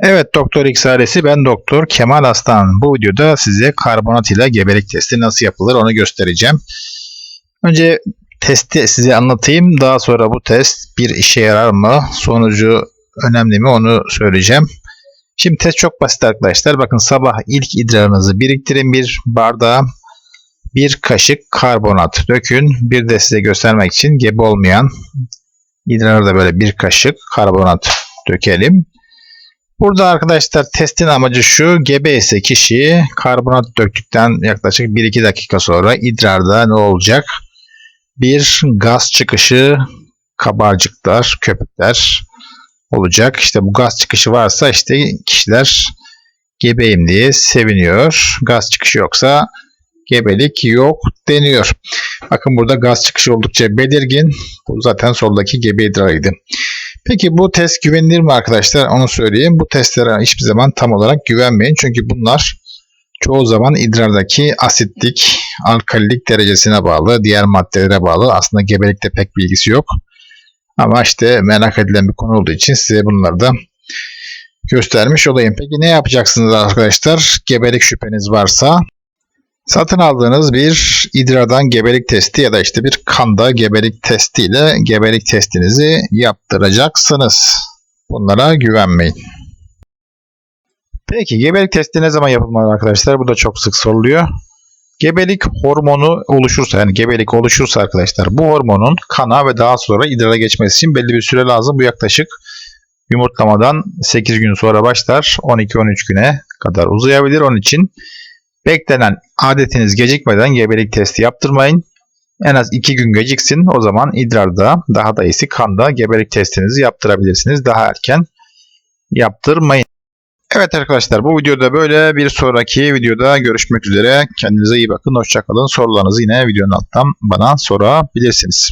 Evet Doktor X ailesi ben Doktor Kemal Aslan. Bu videoda size karbonat ile gebelik testi nasıl yapılır onu göstereceğim. Önce testi size anlatayım. Daha sonra bu test bir işe yarar mı? Sonucu önemli mi onu söyleyeceğim. Şimdi test çok basit arkadaşlar. Bakın sabah ilk idrarınızı biriktirin bir bardağa. Bir kaşık karbonat dökün. Bir de size göstermek için gebe olmayan idrarda da böyle bir kaşık karbonat dökelim. Burada arkadaşlar testin amacı şu. Gebe ise kişi karbonat döktükten yaklaşık 1-2 dakika sonra idrarda ne olacak? Bir gaz çıkışı, kabarcıklar, köpükler olacak. İşte bu gaz çıkışı varsa işte kişiler gebeyim diye seviniyor. Gaz çıkışı yoksa gebelik yok deniyor. Bakın burada gaz çıkışı oldukça belirgin. Bu zaten soldaki gebe idrarıydı. Peki bu test güvenilir mi arkadaşlar? Onu söyleyeyim. Bu testlere hiçbir zaman tam olarak güvenmeyin. Çünkü bunlar çoğu zaman idrardaki asitlik, alkalilik derecesine bağlı, diğer maddelere bağlı. Aslında gebelikte pek bilgisi yok. Ama işte merak edilen bir konu olduğu için size bunları da göstermiş olayım. Peki ne yapacaksınız arkadaşlar? Gebelik şüpheniz varsa Satın aldığınız bir idrardan gebelik testi ya da işte bir kanda gebelik testiyle gebelik testinizi yaptıracaksınız. Bunlara güvenmeyin. Peki gebelik testi ne zaman yapılmalı arkadaşlar? Bu da çok sık soruluyor. Gebelik hormonu oluşursa yani gebelik oluşursa arkadaşlar bu hormonun kana ve daha sonra idrara geçmesi için belli bir süre lazım. Bu yaklaşık yumurtlamadan 8 gün sonra başlar. 12-13 güne kadar uzayabilir. Onun için Beklenen adetiniz gecikmeden gebelik testi yaptırmayın. En az 2 gün geciksin. O zaman idrarda daha da iyisi kanda gebelik testinizi yaptırabilirsiniz. Daha erken yaptırmayın. Evet arkadaşlar bu videoda böyle bir sonraki videoda görüşmek üzere. Kendinize iyi bakın. Hoşçakalın. Sorularınızı yine videonun alttan bana sorabilirsiniz.